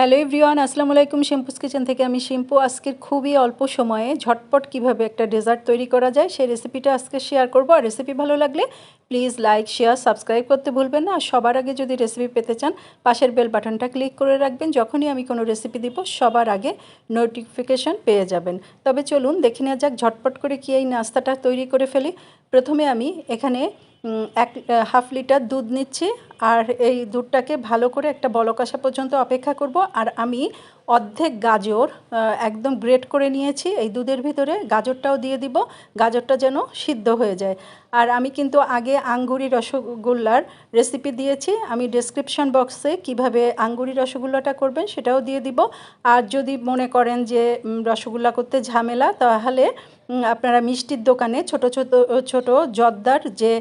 Hello everyone, আসসালামু আলাইকুম। Shampoos kitchen থেকে আমি শ্যাম্পু। আজকের খুবই অল্প সময়ে ঝটপট কীভাবে একটা ডেজার্ট তৈরি করা যায় সেই রেসিপিটা আজকে শেয়ার করব। আর রেসিপি ভালো লাগলে প্লিজ লাইক শেয়ার সাবস্ক্রাইব করতে ভুলবেন না। আর সবার আগে যদি রেসিপি পেতে চান, পাশের বেল বাটনটা ক্লিক করে রাখবেন। যখনই আমি কোনো রেসিপি দিব, সবার আগে নোটিফিকেশন পেয়ে যাবেন। তবে চলুন, দেখে নেওয়া যাক ঝটপট করে কি এই নাস্তাটা তৈরি করে ফেলি। প্রথমে আমি এখানে এক হাফ লিটার দুধ নিচ্ছি। আর এই দুধটাকে ভালো করে একটা বলক আসা পর্যন্ত অপেক্ষা করব। আর আমি অর্ধেক গাজর একদম গ্রেট করে নিয়েছি, এই দুধের ভিতরে গাজরটাও দিয়ে দিব, গাজরটা যেন সিদ্ধ হয়ে যায়। আর আমি কিন্তু আগে আঙ্গুরি রসগোল্লার রেসিপি দিয়েছি, আমি ডেসক্রিপশন বক্সে কীভাবে আঙ্গুরি রসগোল্লাটা করবেন সেটাও দিয়ে দিব। আর যদি মনে করেন যে রসগোল্লা করতে ঝামেলা, তাহলে আপনারা মিষ্টির দোকানে ছোট ছোট ছোট জর্দার যে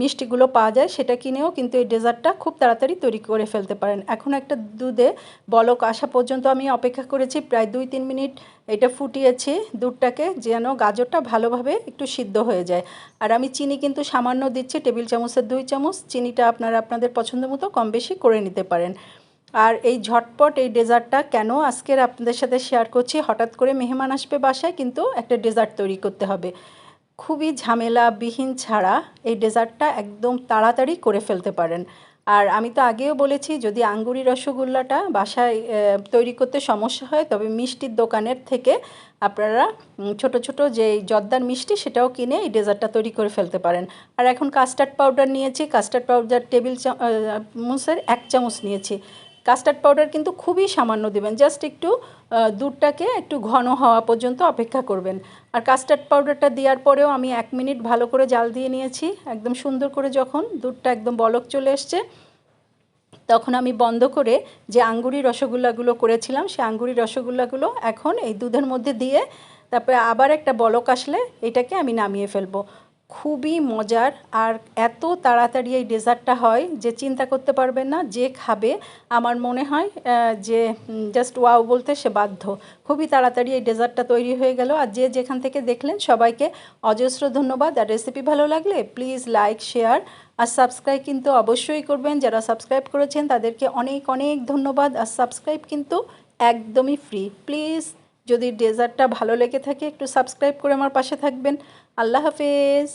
মিষ্টিগুলো পাওয়া যায় সেটা কিনেও কিন্তু এই ডেজার্টটা খুব তাড়াতাড়ি তৈরি করে ফেলতে পারেন। এখন একটা দুধে বলক আসা পর্যন্ত আমি অপেক্ষা করেছি, প্রায় দুই, তিন মিনিট এটা ফুটিয়েছি দুধটাকে যেন গাজরটা ভালোভাবে একটু সিদ্ধ হয়ে যায়। আর আমি চিনি কিন্তু সামান্য দিচ্ছি, টেবিল চামচের দুই চামচ, চিনিটা আপনারা আপনাদের পছন্দ মতো কম বেশি করে নিতে পারেন। আর এই ঝটপট এই ডেজার্টটা কেন আজকের আপনাদের সাথে শেয়ার করছি? হঠাৎ করে মেহমান আসবে বাসায়, কিন্তু একটা ডেজার্ট তৈরি করতে হবে। খুবই ঝামেলাবিহীন ছাড়া এই ডেজার্টটা একদম তাড়াতাড়ি করে ফেলতে পারেন। আর আমি তো আগেও বলেছি, যদি আঙ্গুরি রসগোল্লাটা বাসায় তৈরি করতে সমস্যা হয়, তবে মিষ্টির দোকানের থেকে আপনারা ছোট ছোট যে জর্দার মিষ্টি, সেটাও কিনে এই ডেজার্টটা তৈরি করে ফেলতে পারেন। আর এখন কাস্টার্ড পাউডার নিয়েছি। কাস্টার্ড পাউডার, টেবিল চামচের এক চামচ নিয়েছি। কাস্টার্ড পাউডার কিন্তু খুবই সামান্য দেবেন, জাস্ট একটু দুধটাকে একটু ঘন হওয়া পর্যন্ত অপেক্ষা করবেন। আর কাস্টার্ড পাউডারটা দেওয়ার পরেও আমি এক মিনিট ভালো করে জাল দিয়ে নিয়েছি, একদম সুন্দর করে যখন দুধটা একদম বলক চলে এসছে, তখন আমি বন্ধ করে যে আঙ্গুরি রসগোল্লাগুলো করেছিলাম সেই আঙ্গুরি রসগোল্লাগুলো এখন এই দুধের মধ্যে দিয়ে তারপরে আবার একটা বলক আসলে এটাকে আমি নামিয়ে ফেলব। খুবই মজার আর এত তাড়াতাড়ি এই ডেজার্টটা হয় যে চিন্তা করতে পারবেন না, যে খাবে, আমার মনে হয় যে জাস্ট ওয়াও বলতে সে বাধ্য। খুবই তাড়াতাড়ি এই ডেজার্টটা তৈরি হয়ে গেল আর যে যেখান থেকে দেখলেন সবাইকে অজস্র ধন্যবাদ। আর রেসিপি ভালো লাগলে প্লিজ লাইক শেয়ার আর সাবস্ক্রাইব কিন্তু অবশ্যই করবেন। যারা সাবস্ক্রাইব করেছেন তাদেরকে অনেক অনেক ধন্যবাদ। আর সাবস্ক্রাইব কিন্তু একদমই ফ্রি প্লিজ যদি ডেজার্টটা ভালো লেগে থাকে একটু সাবস্ক্রাইব করে আমার পাশে থাকবেন। আল্লাহ হাফেজ।